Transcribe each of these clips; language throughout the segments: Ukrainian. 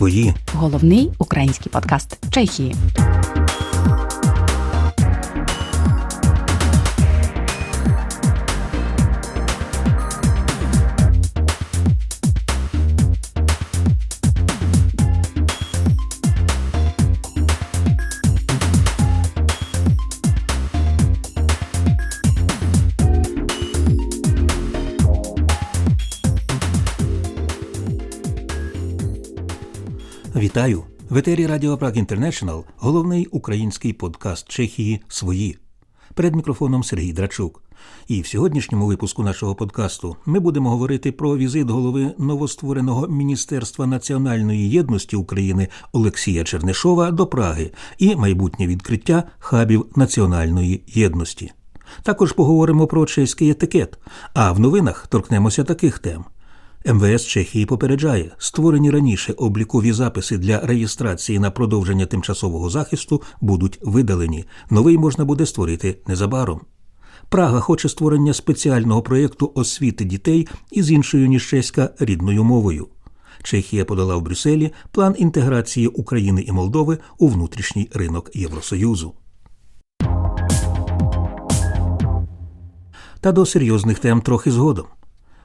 свої. Головний український подкаст Чехії. Вітаю! В етері Радіо Праг Інтернешнл головний український подкаст Чехії Свої. Перед мікрофоном Сергій Драчук. І в сьогоднішньому випуску нашого подкасту ми будемо говорити про візит голови новоствореного Міністерства національної єдності України Олексія Чернишова до Праги і майбутнє відкриття хабів національної єдності. Також поговоримо про чеський етикет, а в новинах торкнемося таких тем. МВС Чехії попереджає, створені раніше облікові записи для реєстрації на продовження тимчасового захисту будуть видалені. Новий можна буде створити незабаром. Прага хоче створення спеціального проєкту освіти дітей із іншою ніж чеська рідною мовою. Чехія подала в Брюсселі план інтеграції України і Молдови у внутрішній ринок Євросоюзу. Та до серйозних тем трохи згодом.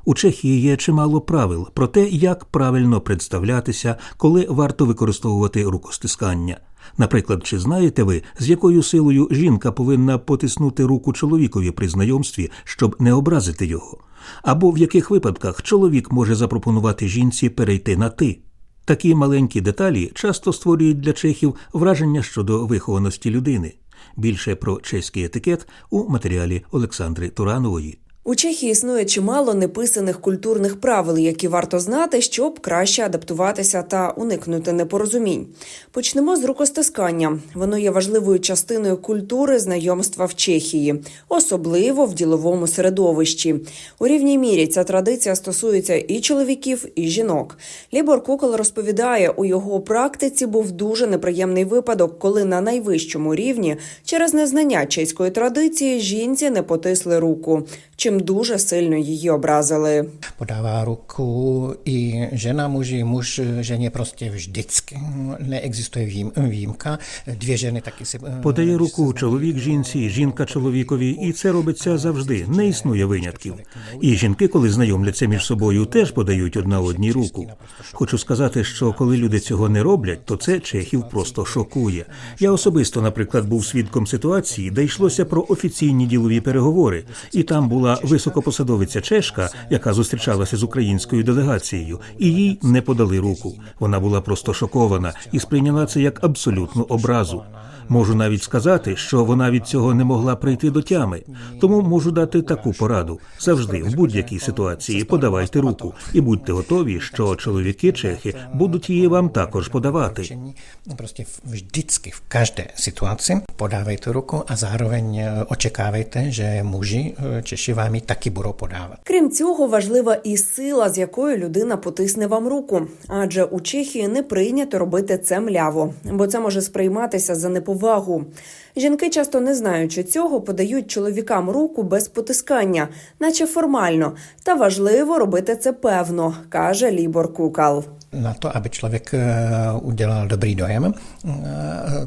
У Чехії є чимало правил про те, як правильно представлятися, коли варто використовувати рукостискання. Наприклад, чи знаєте ви, з якою силою жінка повинна потиснути руку чоловікові при знайомстві, щоб не образити його? Або в яких випадках чоловік може запропонувати жінці перейти на ти? Такі маленькі деталі часто створюють для чехів враження щодо вихованості людини. Більше про чеський етикет у матеріалі Олександри Туранової. У Чехії існує чимало неписаних культурних правил, які варто знати, щоб краще адаптуватися та уникнути непорозумінь. Почнемо з рукостискання. Воно є важливою частиною культури знайомства в Чехії, особливо в діловому середовищі. У рівній мірі ця традиція стосується і чоловіків, і жінок. Лібор Кукол розповідає, у його практиці був дуже неприємний випадок, коли на найвищому рівні через незнання чеської традиції жінці не потисли руку. Чим дуже сильно її образили. podává ruku i žena muži, muž ženě prostě vždycky. Neexistuje vým, výjimka. Dvě ženy taky si... Подає руку чоловік жінці, жінка чоловікові, і це робиться завжди. Не існує винятків. І жінки, коли знайомляться між собою, теж подають одна одній руку. Хочу сказати, що коли люди цього не роблять, то це чехів просто шокує. Я особисто, наприклад, був свідком ситуації, де йшлося про офіційні ділові переговори, і там була високопосадовиця чешка, яка зустрічалася з українською делегацією, і їй не подали руку. Вона була просто шокована і сприйняла це як абсолютну образу. Можу навіть сказати, що вона від цього не могла прийти до тями. Тому можу дати таку пораду: завжди в будь-якій ситуації подавайте руку і будьте готові, що чоловіки чехи будуть її вам також подавати. Prostě vždycky v každé situaci podávejte ruku a zároveň očekávejte, že muži Češi vám ji taky budou podávat. Крім цього, важлива і сила, з якою людина потисне вам руку. Адже у Чехії не прийнято робити це мляво, бо це може сприйматися за неповагу. Жінки, часто не знаючи цього, подають чоловікам руку без потискання, наче формально. Та важливо робити це певно, каже Лібор Кукал. Na to, aby člověk udělal dobrý dojem,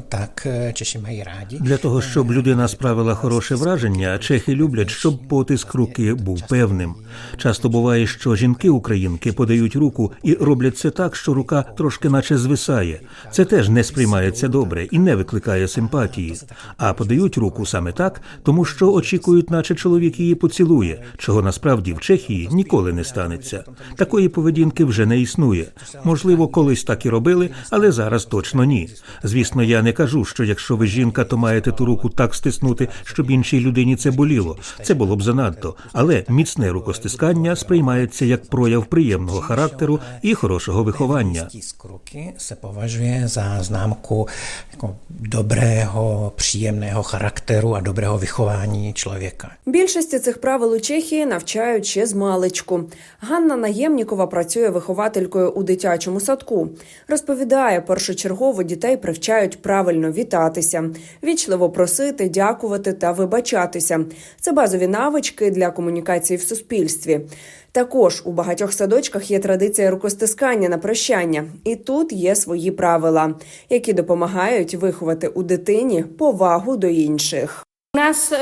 tak Češi mají rádi. Для того, щоб людина справила хороше враження, чехи люблять, щоб потиск руки був певним. Часто буває, що жінки-українки подають руку і роблять це так, що рука трошки наче звисає. Це теж не сприймається добре і не викликає симпатії. А подають руку саме так, тому що очікують, наче чоловік її поцілує, чого насправді в Чехії ніколи не станеться. Такої поведінки вже не існує. Можливо, колись так і робили, але зараз точно ні. Звісно, я не кажу, що якщо ви жінка, то маєте ту руку так стиснути, щоб іншій людині це боліло. Це було б занадто. Але міцне рукостискання сприймається як прояв приємного характеру і хорошого виховання. Ruky se považuje za známku jako dobrého, příjemného charakteru a dobrého vychování. Більшості цих правил у Чехії навчають ще з маличку. Ганна Наємнікова працює вихователькою у дитячому дитячому садку. Розповідає, першочергово дітей привчають правильно вітатися, вічливо просити, дякувати та вибачатися. Це базові навички для комунікації в суспільстві. Також у багатьох садочках є традиція рукостискання на прощання, і тут є свої правила, які допомагають виховати у дитині повагу до інших. У нас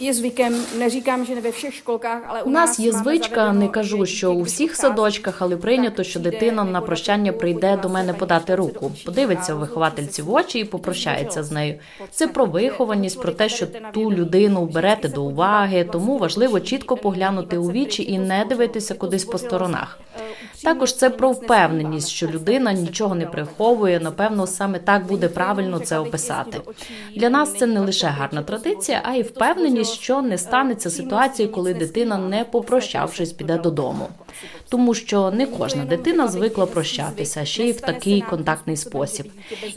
є звиком, не říkám, že ne ve všech školkách, ale У нас є звичка, не кажу, що у всіх садочках, але прийнято, що дитина на прощання прийде до мене подати руку, подивиться виховательці в очі і попрощається з нею. Це про вихованість, про те, що ту людину берете до уваги, тому важливо чітко поглянути у вічі і не дивитися кудись по сторонах. Також це про впевненість, що людина нічого не приховує. Напевно, саме так буде правильно це описати. Для нас це не лише гарна традиція, а й впевненість, що не станеться ситуації, коли дитина, не попрощавшись, піде додому. Тому що не кожна дитина звикла прощатися ще й в такий контактний спосіб.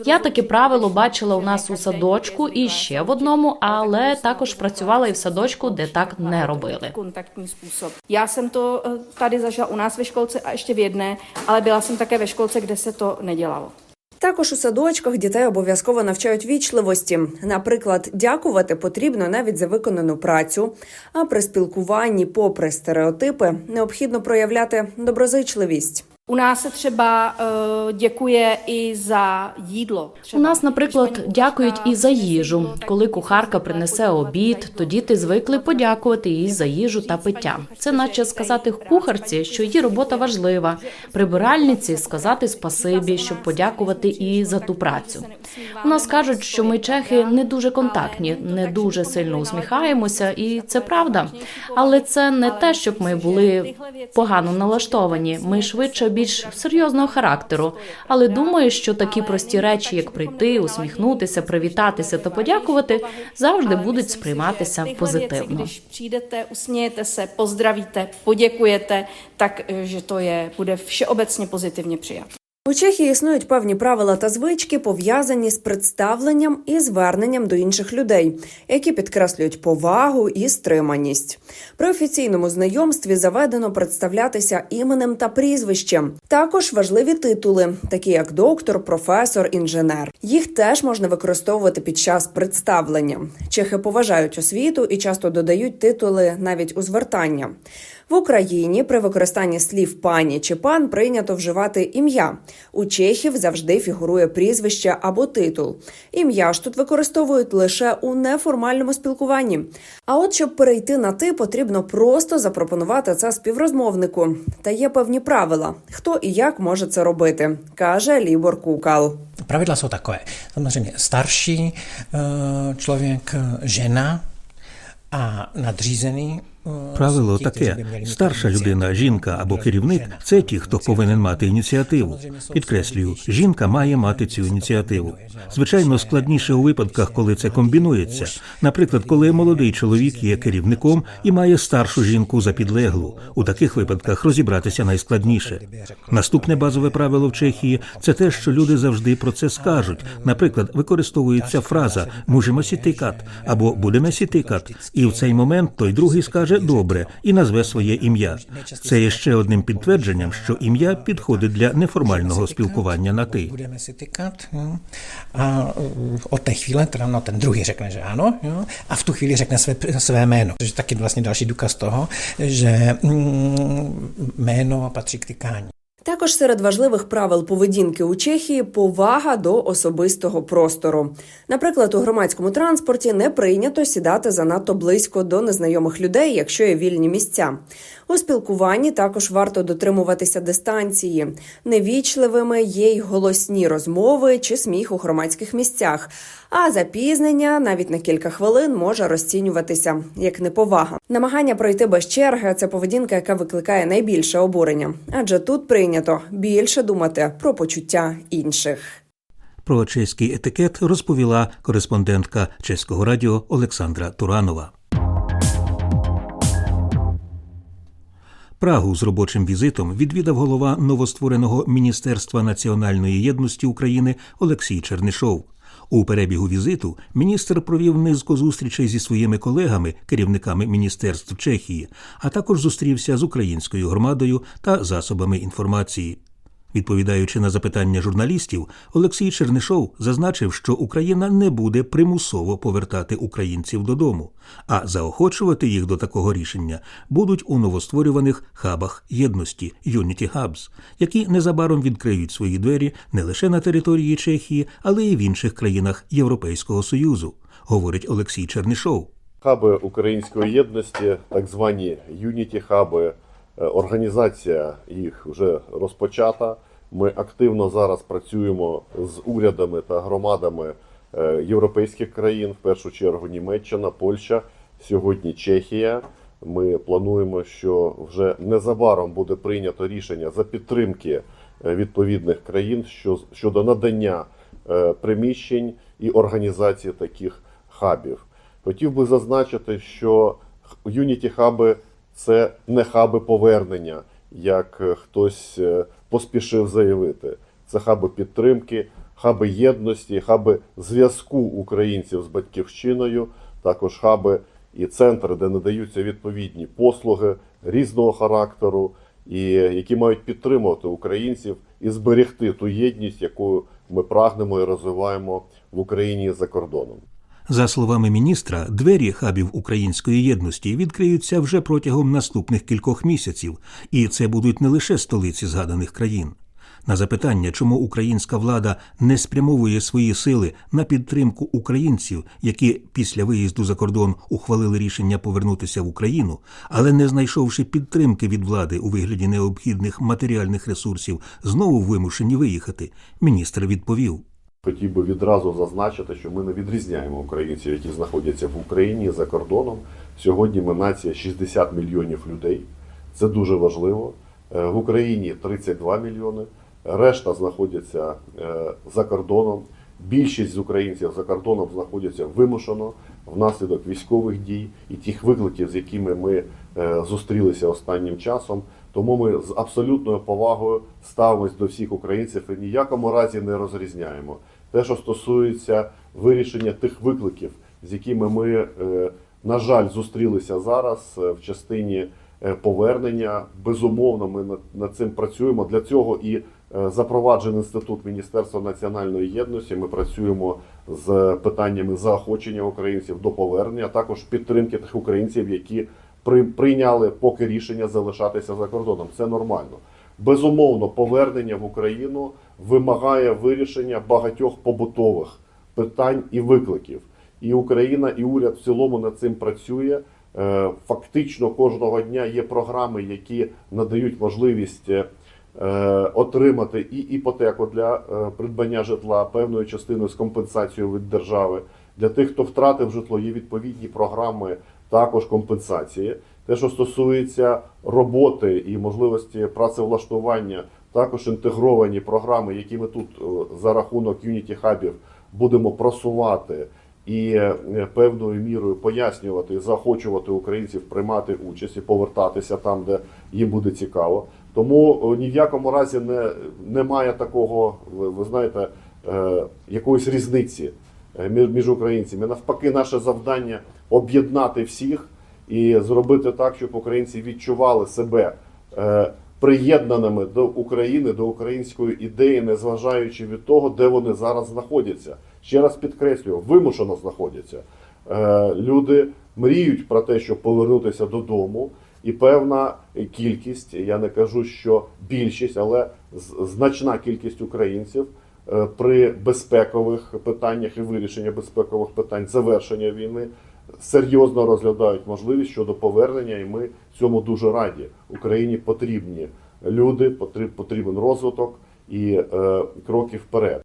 Я таке правило бачила у нас у садочку і ще в одному, але також працювала і в садочку, де так не робили. Я сам то eh, tady zažila нас nás ve školce a але v jedné, таке byla jsem také ve školce, kde se to nedělalo. Також у садочках дітей обов'язково навчають вічливості. Наприклад, дякувати потрібно навіть за виконану працю. А при спілкуванні, попри стереотипи, необхідно проявляти доброзичливість. Nás se třeba uh, děkuje i za. У нас, наприклад, дякують і за їжу. Коли кухарка принесе обід, то діти звикли подякувати їй за їжу та пиття. Це наче сказати кухарці, що її робота важлива. Прибиральниці сказати спасибі, щоб подякувати і за ту працю. У нас кажуть, що ми чехи не дуже контактні, не дуже сильно усміхаємося, і це правда. Але це не те, щоб ми були погано налаштовані. Ми швидше більш серйозного характеру. Але думаю, що такі прості речі, як прийти, усміхнутися, привітатися та подякувати, завжди будуть сприйматися позитивно. Прийдете, усмієтеся, поздравіте, подякуєте, так що то є буде всеобecně to je, У Чехії існують певні правила та звички, пов'язані з представленням і зверненням до інших людей, які підкреслюють повагу і стриманість. При офіційному знайомстві заведено представлятися іменем та прізвищем. Також важливі титули, такі як доктор, професор, інженер. Їх теж можна використовувати під час представлення. Чехи поважають освіту і часто додають титули навіть у звертання. В Україні при використанні слів пані чи пан прийнято вживати ім'я. У чехів завжди фігурує прізвище або титул. Ім'я ж тут використовують лише у неформальному спілкуванні. А от щоб перейти на ти, потрібно просто запропонувати це співрозмовнику. Та є певні правила, хто і як може це робити, каже Лібор Кукал. Pravidla jsou takové. Samozřejmě starší eh, člověk, žena a nadřízený. Правило таке: старша людина, жінка або керівник це ті, хто повинен мати ініціативу. Підкреслюю, жінка має мати цю ініціативу. Звичайно, складніше у випадках, коли це комбінується. Наприклад, коли молодий чоловік є керівником і має старшу жінку за підлеглу. У таких випадках розібратися найскладніше. Наступне базове правило в Чехії це те, що люди завжди про це скажуть. Наприклад, використовується фраза «можемо сітикат» або «будемо сітикат», і в цей момент той другий скаже добре і назве своє ім'я. Це є ще одним підтвердженням, що ім'я підходить для неформального спілкування на ти. Budeme si tykat. Jo. A uh, od té chvíle teda no, ten druhý řekne, že ano. Jo. A v tu chvíli řekne své, své jméno. Což je taky vlastně další důkaz toho, že mm, jméno patří k tykání. Також серед важливих правил поведінки у Чехії повага до особистого простору. Наприклад, у громадському транспорті не прийнято сідати занадто близько до незнайомих людей, якщо є вільні місця. У спілкуванні також варто дотримуватися дистанції. Невічливими є й голосні розмови чи сміх у громадських місцях. А запізнення навіть на кілька хвилин може розцінюватися як неповага. Намагання пройти без черги це поведінка, яка викликає найбільше обурення, адже тут прийнято більше думати про почуття інших. Про чеський етикет розповіла кореспондентка чеського радіо Олександра Туранова. Прагу з робочим візитом відвідав голова новоствореного Міністерства національної єдності України Олексій Чернишов. У перебігу візиту міністр провів низку зустрічей зі своїми колегами, керівниками міністерств Чехії, а також зустрівся з українською громадою та засобами інформації. Відповідаючи на запитання журналістів, Олексій Чернишов зазначив, що Україна не буде примусово повертати українців додому, а заохочувати їх до такого рішення будуть у новостворюваних хабах єдності Unity Hubs, які незабаром відкриють свої двері не лише на території Чехії, але й в інших країнах Європейського Союзу, говорить Олексій Чернишов. Хаби української єдності, так звані юніті хаби, організація їх вже розпочата. Ми активно зараз працюємо з урядами та громадами е, європейських країн, в першу чергу Німеччина, Польща, сьогодні Чехія. Ми плануємо, що вже незабаром буде прийнято рішення за підтримки е, відповідних країн щодо надання е, приміщень і організації таких хабів. Хотів би зазначити, що Unity хаби це не хаби повернення, як е, хтось е, поспішив заявити. Це хаби підтримки, хаби єдності, хаби зв'язку українців з батьківщиною, також хаби і центри, де надаються відповідні послуги різного характеру, і які мають підтримувати українців і зберегти ту єдність, яку ми прагнемо і розвиваємо в Україні за кордоном. За словами міністра, двері хабів української єдності відкриються вже протягом наступних кількох місяців, і це будуть не лише столиці згаданих країн. На запитання, чому українська влада не спрямовує свої сили на підтримку українців, які після виїзду за кордон ухвалили рішення повернутися в Україну, але не знайшовши підтримки від влади у вигляді необхідних матеріальних ресурсів, знову вимушені виїхати, міністр відповів. Хотів би відразу зазначити, що ми не відрізняємо українців, які знаходяться в Україні за кордоном. Сьогодні ми нація 60 мільйонів людей. Це дуже важливо. Е, В Україні 32 мільйони. Решта знаходяться е, за кордоном. Більшість з українців за кордоном знаходяться вимушено внаслідок військових дій і тих викликів, з якими ми е, зустрілися останнім часом. Тому ми з абсолютною повагою ставимось до всіх українців і ніякому разі не розрізняємо. Те, що стосується вирішення тих викликів, з якими ми, е, на жаль, зустрілися зараз е, в частині е, повернення, безумовно, ми над, цим працюємо. Для цього і запроваджений інститут Міністерства національної єдності. Ми працюємо з питаннями заохочення українців до повернення, а також підтримки тих українців, які при, прийняли поки рішення залишатися за кордоном. Це нормально. Безумовно, повернення в Україну вимагає вирішення багатьох побутових питань і викликів. І Україна, і уряд в цілому над цим працює. Е, Фактично кожного дня є програми, які надають можливість е, отримати і іпотеку для е, придбання житла певною частиною з компенсацією від держави. Для тих, хто втратив житло, є відповідні програми також компенсації. Те, що стосується роботи і можливості працевлаштування, також інтегровані програми, які ми тут е, за рахунок Unity хабів будемо просувати і е, певною мірою пояснювати і заохочувати українців приймати участь і повертатися там, де їм буде цікаво. Тому е, ні в якому разі не, немає такого, ви, ви знаєте, е, якоїсь різниці між, між українцями. Навпаки, наше завдання об'єднати всіх і зробити так, щоб українці відчували себе е, приєднаними до України, до української ідеї, незважаючи від того, де вони зараз знаходяться. Ще раз підкреслюю, вимушено знаходяться. Е, люди мріють про те, щоб повернутися додому, і певна кількість, я не кажу, що більшість, але значна кількість українців е, при безпекових питаннях і вирішення безпекових питань завершення війни серйозно розглядають можливість щодо повернення, і ми цьому дуже раді. Україні потрібні люди, потріб- потрібен розвиток і е, кроки вперед.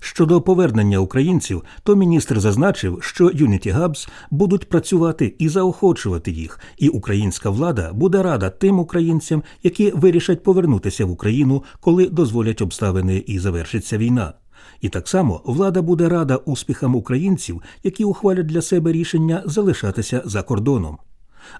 Щодо повернення українців, то міністр зазначив, що Unity Hubs будуть працювати і заохочувати їх, і українська влада буде рада тим українцям, які вирішать повернутися в Україну, коли дозволять обставини і завершиться війна. І так само влада буде рада успіхам українців, які ухвалять для себе рішення залишатися за кордоном.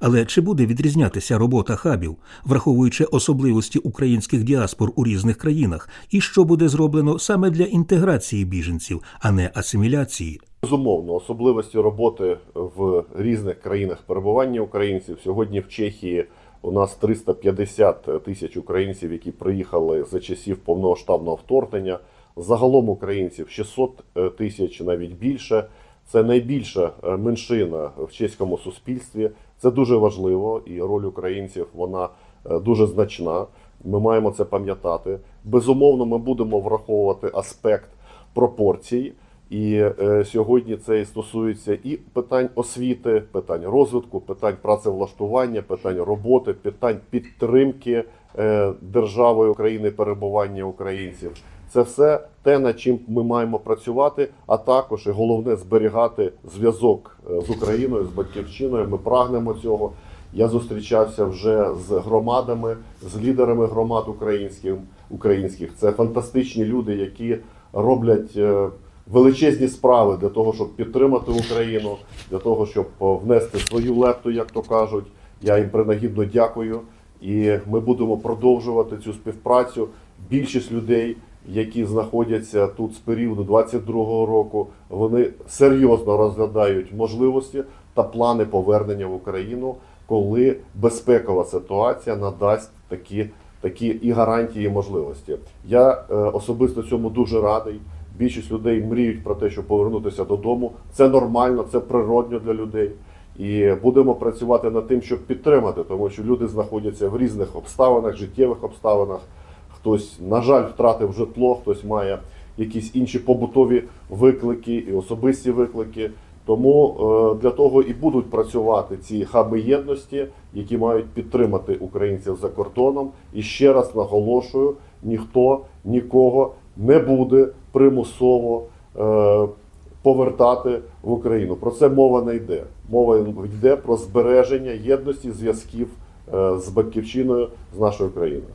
Але чи буде відрізнятися робота хабів, враховуючи особливості українських діаспор у різних країнах, і що буде зроблено саме для інтеграції біженців, а не асиміляції? Безумовно, особливості роботи в різних країнах перебування українців. Сьогодні в Чехії У нас 350 тисяч українців, які приїхали за часів повномасштабного вторгнення. Загалом українців 600 тисяч, навіть більше. Це найбільша е, меншина в чеському суспільстві. Це дуже важливо, і роль українців вона е, дуже значна. Ми маємо це пам'ятати. Безумовно, ми будемо враховувати аспект пропорцій. І е, сьогодні це і стосується і питань освіти, питань розвитку, питань працевлаштування, питань роботи, питань підтримки е, державою України перебування українців. Це все те, над чим ми маємо працювати, а також і головне зберігати зв'язок е, з Україною, з батьківщиною. Ми прагнемо цього. Я зустрічався вже з громадами, з лідерами громад українських. українських. Це фантастичні люди, які роблять е, величезні справи для того, щоб підтримати Україну, для того, щоб е, внести свою лепту, як то кажуть. Я їм принагідно дякую. І ми будемо продовжувати цю співпрацю. Більшість людей, які знаходяться тут з періоду 22-го року, вони серйозно розглядають можливості та плани повернення в Україну, коли безпекова ситуація надасть такі, такі і гарантії, і можливості. Я е, особисто цьому дуже радий. Більшість людей мріють про те, щоб повернутися додому. Це нормально, це природньо для людей. І будемо працювати над тим, щоб підтримати, тому що люди знаходяться в різних обставинах, життєвих обставинах. Хтось, на жаль, втратив житло, хтось має якісь інші побутові виклики і особисті виклики. Тому е, для того і будуть працювати ці хаби єдності, які мають підтримати українців за кордоном. І ще раз наголошую: ніхто нікого не буде примусово е, повертати в Україну. Про це мова не йде. Мова йде про збереження єдності зв'язків е, з батьківщиною з нашою країною.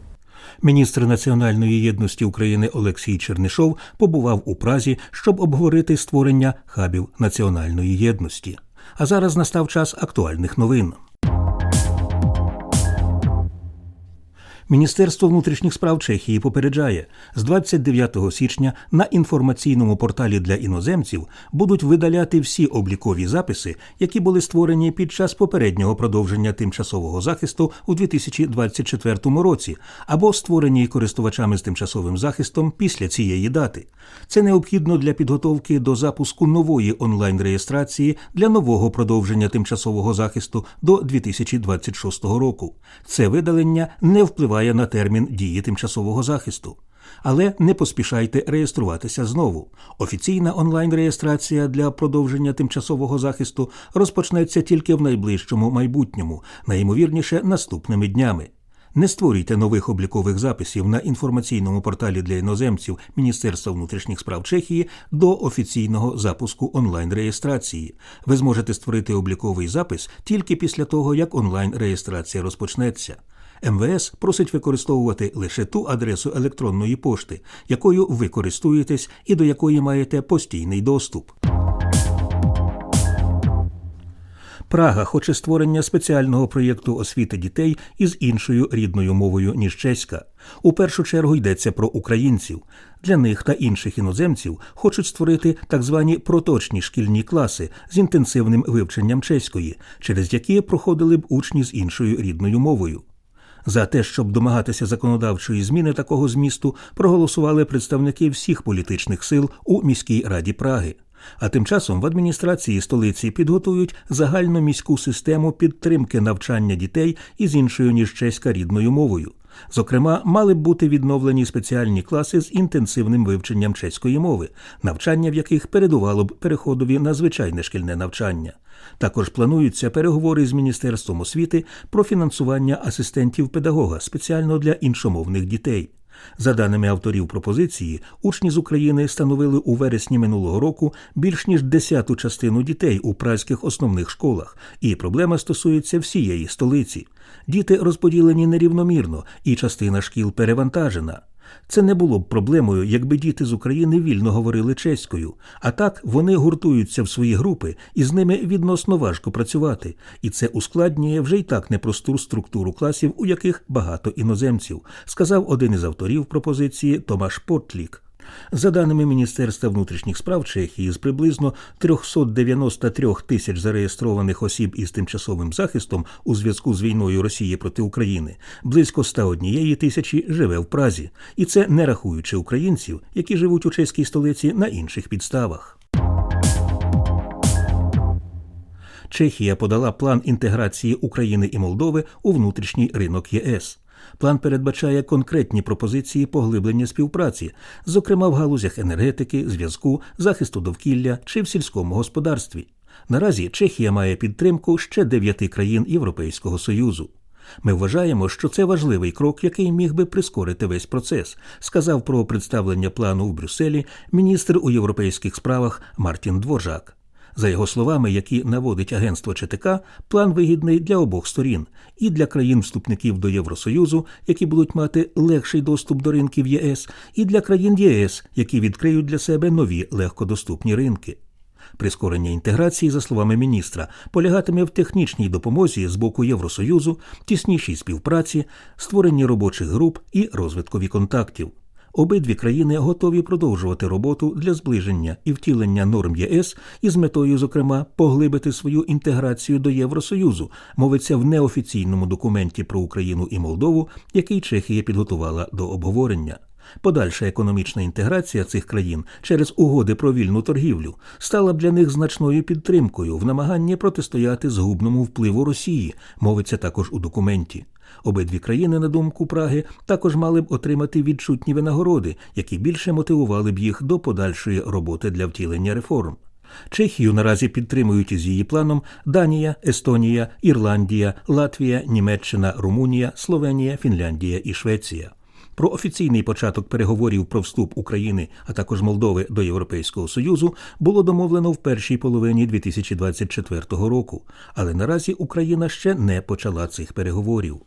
Міністр національної єдності України Олексій Чернишов побував у Празі, щоб обговорити створення хабів національної єдності. А зараз настав час актуальних новин. Міністерство внутрішніх справ Чехії попереджає, з 29 січня на інформаційному порталі для іноземців будуть видаляти всі облікові записи, які були створені під час попереднього продовження тимчасового захисту у 2024 році, або створені користувачами з тимчасовим захистом після цієї дати. Це необхідно для підготовки до запуску нової онлайн-реєстрації для нового продовження тимчасового захисту до 2026 року. Це видалення не впливає на термін дії тимчасового захисту. Але не поспішайте реєструватися знову. Офіційна онлайн-реєстрація для продовження тимчасового захисту розпочнеться тільки в найближчому майбутньому, найімовірніше наступними днями. Не створюйте нових облікових записів на інформаційному порталі для іноземців Міністерства внутрішніх справ Чехії до офіційного запуску онлайн-реєстрації. Ви зможете створити обліковий запис тільки після того, як онлайн-реєстрація розпочнеться. МВС просить використовувати лише ту адресу електронної пошти, якою ви користуєтесь і до якої маєте постійний доступ. Прага хоче створення спеціального проєкту освіти дітей із іншою рідною мовою ніж чеська. У першу чергу йдеться про українців. Для них та інших іноземців хочуть створити так звані проточні шкільні класи з інтенсивним вивченням чеської, через які проходили б учні з іншою рідною мовою. За те, щоб домагатися законодавчої зміни такого змісту, проголосували представники всіх політичних сил у міській раді Праги. А тим часом в адміністрації столиці підготують загальну міську систему підтримки навчання дітей із іншою ніж чеська рідною мовою. Зокрема, мали б бути відновлені спеціальні класи з інтенсивним вивченням чеської мови, навчання в яких передувало б переходові на звичайне шкільне навчання. Також плануються переговори з Міністерством освіти про фінансування асистентів педагога спеціально для іншомовних дітей. За даними авторів пропозиції, учні з України становили у вересні минулого року більш ніж десяту частину дітей у празьких основних школах, і проблема стосується всієї столиці. Діти розподілені нерівномірно, і частина шкіл перевантажена. Це не було б проблемою, якби діти з України вільно говорили чеською, а так вони гуртуються в свої групи, і з ними відносно важко працювати, і це ускладнює вже й так непросту структуру класів, у яких багато іноземців, сказав один із авторів пропозиції Томаш Потлік. За даними Міністерства внутрішніх справ Чехії, з приблизно 393 тисяч зареєстрованих осіб із тимчасовим захистом у зв'язку з війною Росії проти України, близько 101 тисячі живе в Празі, і це не рахуючи українців, які живуть у чеській столиці на інших підставах. Чехія подала план інтеграції України і Молдови у внутрішній ринок ЄС. План передбачає конкретні пропозиції поглиблення співпраці, зокрема в галузях енергетики, зв'язку, захисту довкілля чи в сільському господарстві. Наразі Чехія має підтримку ще дев'яти країн Європейського Союзу. Ми вважаємо, що це важливий крок, який міг би прискорити весь процес, сказав про представлення плану в Брюсселі міністр у європейських справах Мартін Дворжак. За його словами, які наводить агентство ЧТК, план вигідний для обох сторін і для країн-вступників до Євросоюзу, які будуть мати легший доступ до ринків ЄС, і для країн ЄС, які відкриють для себе нові легкодоступні ринки. Прискорення інтеграції, за словами міністра, полягатиме в технічній допомозі з боку Євросоюзу, тіснішій співпраці, створенні робочих груп і розвиткові контактів. Обидві країни готові продовжувати роботу для зближення і втілення норм ЄС із метою, зокрема, поглибити свою інтеграцію до Євросоюзу, мовиться в неофіційному документі про Україну і Молдову, який Чехія підготувала до обговорення. Подальша економічна інтеграція цих країн через угоди про вільну торгівлю стала б для них значною підтримкою в намаганні протистояти згубному впливу Росії, мовиться також у документі. Обидві країни, на думку Праги, також мали б отримати відчутні винагороди, які більше мотивували б їх до подальшої роботи для втілення реформ. Чехію наразі підтримують із її планом Данія, Естонія, Ірландія, Латвія, Німеччина, Румунія, Словенія, Фінляндія і Швеція. Про офіційний початок переговорів про вступ України, а також Молдови до Європейського Союзу було домовлено в першій половині 2024 року, але наразі Україна ще не почала цих переговорів.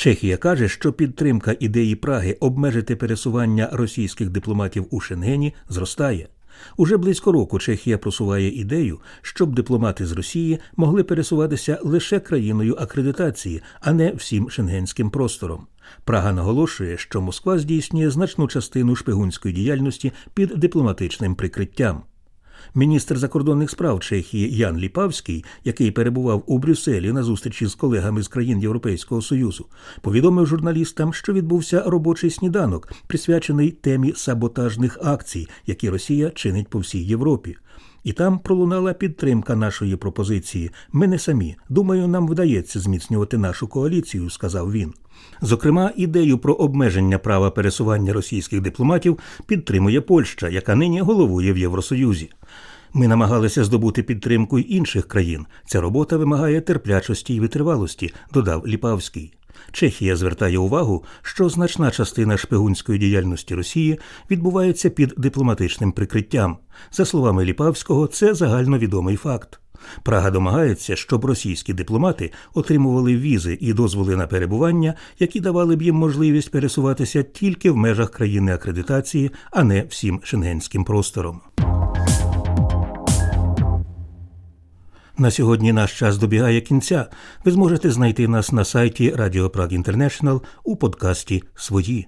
Чехія каже, що підтримка ідеї Праги обмежити пересування російських дипломатів у Шенгені зростає. Уже близько року Чехія просуває ідею, щоб дипломати з Росії могли пересуватися лише країною акредитації, а не всім шенгенським простором. Прага наголошує, що Москва здійснює значну частину шпигунської діяльності під дипломатичним прикриттям. Міністр закордонних справ Чехії Ян Ліпавський, який перебував у Брюсселі на зустрічі з колегами з країн Європейського Союзу, повідомив журналістам, що відбувся робочий сніданок, присвячений темі саботажних акцій, які Росія чинить по всій Європі. І там пролунала підтримка нашої пропозиції. Ми не самі. Думаю, нам вдається зміцнювати нашу коаліцію, сказав він. Зокрема, ідею про обмеження права пересування російських дипломатів підтримує Польща, яка нині головує в Євросоюзі. Ми намагалися здобути підтримку й інших країн. Ця робота вимагає терплячості й витривалості, додав Ліпавський. Чехія звертає увагу, що значна частина шпигунської діяльності Росії відбувається під дипломатичним прикриттям. За словами Ліпавського, це загальновідомий факт. Прага домагається, щоб російські дипломати отримували візи і дозволи на перебування, які давали б їм можливість пересуватися тільки в межах країни акредитації, а не всім шенгенським простором. На сьогодні наш час добігає кінця. Ви зможете знайти нас на сайті Radio Prague International у подкасті Свої.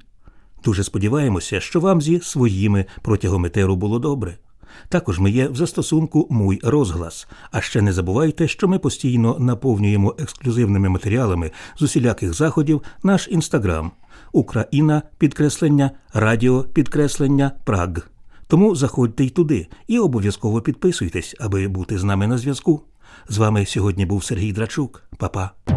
Дуже сподіваємося, що вам зі своїми протягом етеру було добре. Також ми є в застосунку Муй розглас. А ще не забувайте, що ми постійно наповнюємо ексклюзивними матеріалами з усіляких заходів наш інстаграм Україна підкреслення Радіо підкреслення Праг. Тому заходьте й туди і обов'язково підписуйтесь, аби бути з нами на зв'язку. З вами сьогодні був Сергій Драчук. Па-па.